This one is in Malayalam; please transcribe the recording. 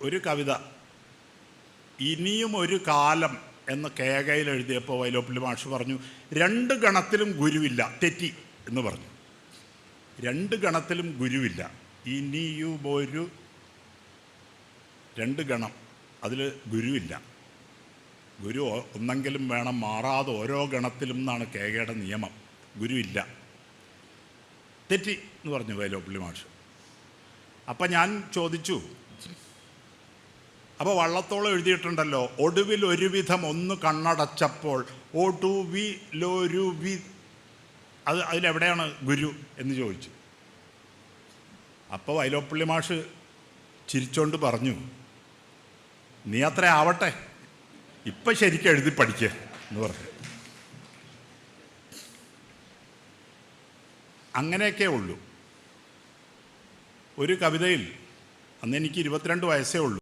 ഒരു കവിത. ഇനിയും ഒരു കാലം എന്ന് കേകയിൽ എഴുതിയപ്പോൾ വൈലോപ്പിള്ളി മാഷ് പറഞ്ഞു രണ്ട് ഗണത്തിലും ഗുരുവില്ല. തെറ്റി എന്ന് പറഞ്ഞു. രണ്ട് ഗണത്തിലും ഗുരുവില്ല. ഇനിയും ഒരു രണ്ട് ഗണം അതിൽ ഗുരുവില്ല. ഗുരു ഒന്നെങ്കിലും വേണം മാറാതെ ഓരോ ഗണത്തിലും എന്നാണ് കേകയുടെ നിയമം. ഗുരുവില്ല. തെറ്റി എന്ന് പറഞ്ഞു വൈലോപ്പിള്ളി മാഷ്. അപ്പം ഞാൻ ചോദിച്ചു അപ്പോൾ വള്ളത്തോളം എഴുതിയിട്ടുണ്ടല്ലോ ഒടുവിൽ ഒരുവിധം ഒന്ന് കണ്ണടച്ചപ്പോൾ ഒടുവിലൊരുവി അത് അതിലെവിടെയാണ് ഗുരു എന്ന് ചോദിച്ചു. അപ്പോൾ വൈലോപ്പള്ളി മാഷ് ചിരിച്ചോണ്ട് പറഞ്ഞു നീ അത്ര ആവട്ടെ ഇപ്പം ശരിക്കും എഴുതി പഠിക്കുക എന്ന് പറഞ്ഞു. അങ്ങനെയൊക്കെ ഉള്ളൂ. ഒരു കവിതയിൽ അന്ന് എനിക്ക് ഇരുപത്തിരണ്ട് വയസ്സേ ഉള്ളൂ.